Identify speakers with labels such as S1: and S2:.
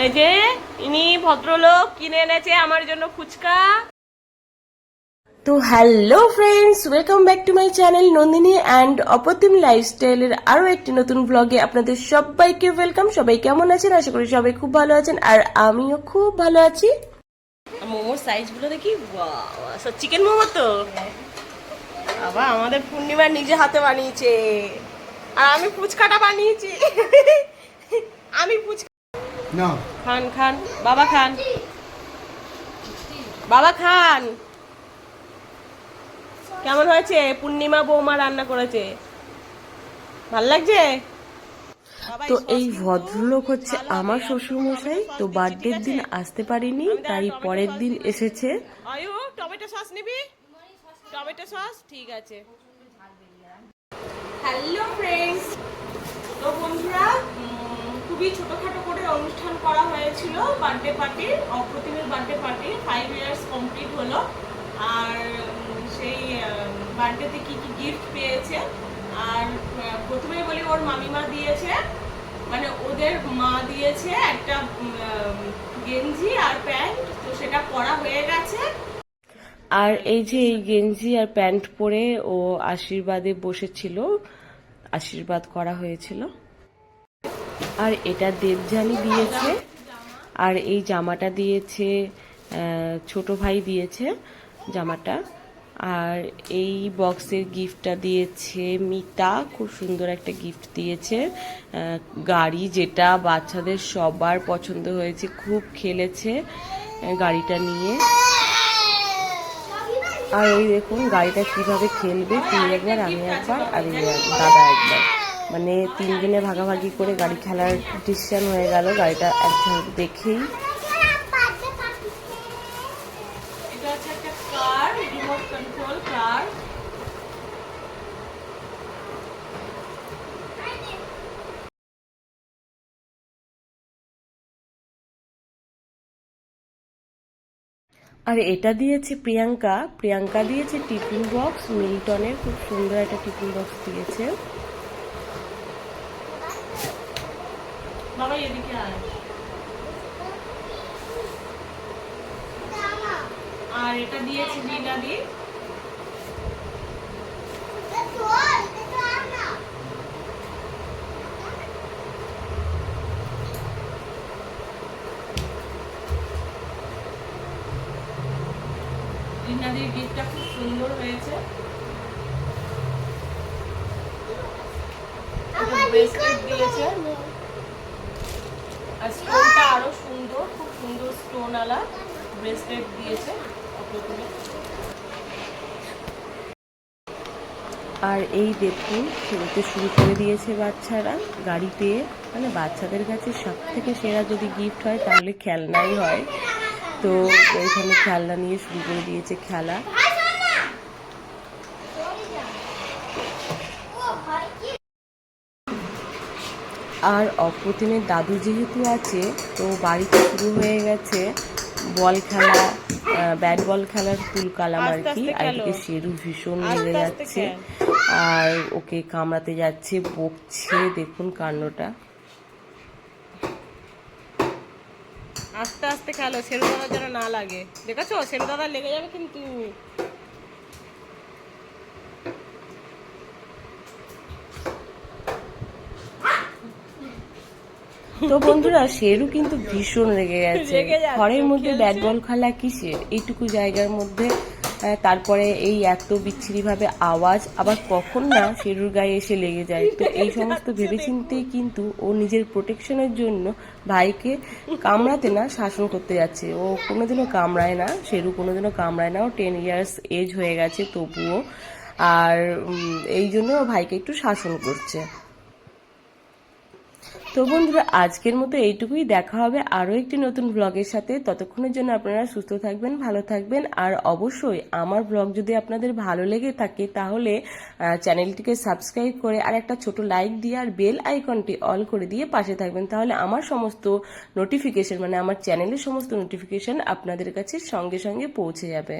S1: এই যে ইনি ভদ্রলোক কিনে এনেছে আমার জন্য ফুচকা। তো hello friends welcome back to my channel Nandini and Aprotim লাইফস্টাইলের আরও একটি নতুন ব্লগে আপনাদের সবাইকে ওয়েলকাম সবাই কেমন আছেন? আশা করি সবাই খুব ভালো আছেন আর আমিও খুব ভালো আছি। মোমোর সাইজগুলো দেখি চিকেন মোমো তো? আবার আমাদের পূর্ণিমা নিজে হাতে বানিয়েছে। আর আমি ফুচকাটা বানিয়েছি। আমি ফুচকা
S2: না
S1: খান খান। বাবা খান। বাবা খান। কেমন হয়েছে? পূর্ণিমা বৌমা রান্না করেছে। ভালো লাগছে? তো এই ভদ্রলোক হচ্ছে আমার শ্বশুর মশাই তো বার্থডের দিন আসতে পারিনি তাই পরের দিন এসেছে। আয়ু টমেটো সস নিবি? Tomato sauce? ঠিক আছে। হ্যালো ফ্রেন্ডস তো বন্ধুরা উম, খুবই ছোটোখাটো করে অনুষ্ঠান করা হয়েছিল, birthday party, অপ্রতিমের birthday party five years complete হলো। আর সেই বার্থডেতে কি কি গিফট পেয়েছে। আর প্রথমে বলি ওর মামিমা দিয়েছে। মানে ওদের মা দিয়েছে একটা গেঞ্জি আর প্যান্ট, তো সেটা পরা হয়ে গেছে। আর এই যে এই গেঞ্জি আর প্যান্ট পরে ও আশীর্বাদে বসেছিল, আশীর্বাদ করা হয়েছিল। আর এটা দেবজানি দিয়েছে। আর এই জামাটা দিয়েছে ছোট ভাই দিয়েছে জামাটা। আর এই বক্সের গিফটটা দিয়েছে মিতা, খুব সুন্দর একটা গিফট দিয়েছে। গাড়ি যেটা বাচ্চাদের সবার পছন্দ হয়েছে, খুব খেলেছে গাড়িটা নিয়ে। আর এই দেখুন, গাড়িটা কীভাবে খেলবে তুই একবার, আমি একবার, আর দাদা একবার। মানে তিন দিনে ভাগাভাগি করে গাড়ি খেলার ডিসিশন হয়ে গেল গাড়িটা একজন দেখেই। আর এটা দিয়েছে প্রিয়াঙ্কা। প্রিয়াঙ্কা দিয়েছে টিফিন বক্স মিল্টনের খুব সুন্দর একটা টিফিন বক্স দিয়েছে। এদিকে আয়। আর এটা দিয়েছে লীলাদি লীলাদির গিফটটা খুব সুন্দর হয়েছে। ব্রেসলেট দিয়েছে। আর স্টোনটা আরও সুন্দর খুব সুন্দর স্টোন আলা ব্রেসলেট দিয়েছে আর এই দেখুন খেলতে শুরু করে দিয়েছে বাচ্চারা গাড়ি পেয়ে মানে বাচ্চাদের কাছে সব থেকে সেরা যদি গিফট হয় তাহলে খেলনাই হয়। তো এখানে খেলনা নিয়ে শুরু করে দিয়েছে খেলা। আর অপ্রতিমের দাদু যেহেতু আছে তো বাড়িতে শুরু হয়ে গেছে বল খেলা ব্যাট বল খেলার ফুল কালাম আর কি। আর এদিকে শেরু ভীষণ লেগে যাচ্ছে। আর ওকে কামড়াতে যাচ্ছে বকছে দেখুন কান্নটা আস্তে আস্তে খেলো শেরু দাদা যেন না লাগে। দেখেছ? শেরু দাদা লেগে যাবে কিন্তু। তো বন্ধুরা শেরু কিন্তু ভীষণ রেগে গেছে। ঘরের মধ্যে ব্যাট বল খেলা কিসের এইটুকু জায়গার মধ্যে তারপরে এই এত বিচ্ছিরি ভাবে আওয়াজ আবার কখন না শেরুর গায়ে এসে লেগে যায়। তো এই সমস্ত ভেবেচিন্তেই কিন্তু ও নিজের প্রোটেকশনের জন্য ভাইকে কামড়াতে না শাসন করতে যাচ্ছে। ও কোনোদিনও কামড়ায় না শেরু কোনোদিনও কামড়ায় না। ও টেন ইয়ার্স এজ হয়ে গেছে তবুও। আর এই জন্য ও ভাইকে একটু শাসন করছে। তো বন্ধুরা, আজকের মতো এইটুকুই। দেখা হবে আরও একটি নতুন ব্লগের সাথে। ততক্ষণের জন্য আপনারা সুস্থ থাকবেন, ভালো থাকবেন। আর অবশ্যই আমার ব্লগ যদি আপনাদের ভালো লেগে থাকে, তাহলে চ্যানেলটিকে সাবস্ক্রাইব করে আর একটা ছোট লাইক দিয়ে আর বেল আইকনটি অল করে দিয়ে পাশে থাকবেন। তাহলে আমার সমস্ত নোটিফিকেশন মানে আমার চ্যানেলের সমস্ত নোটিফিকেশন আপনাদের কাছে সঙ্গে সঙ্গে পৌঁছে যাবে।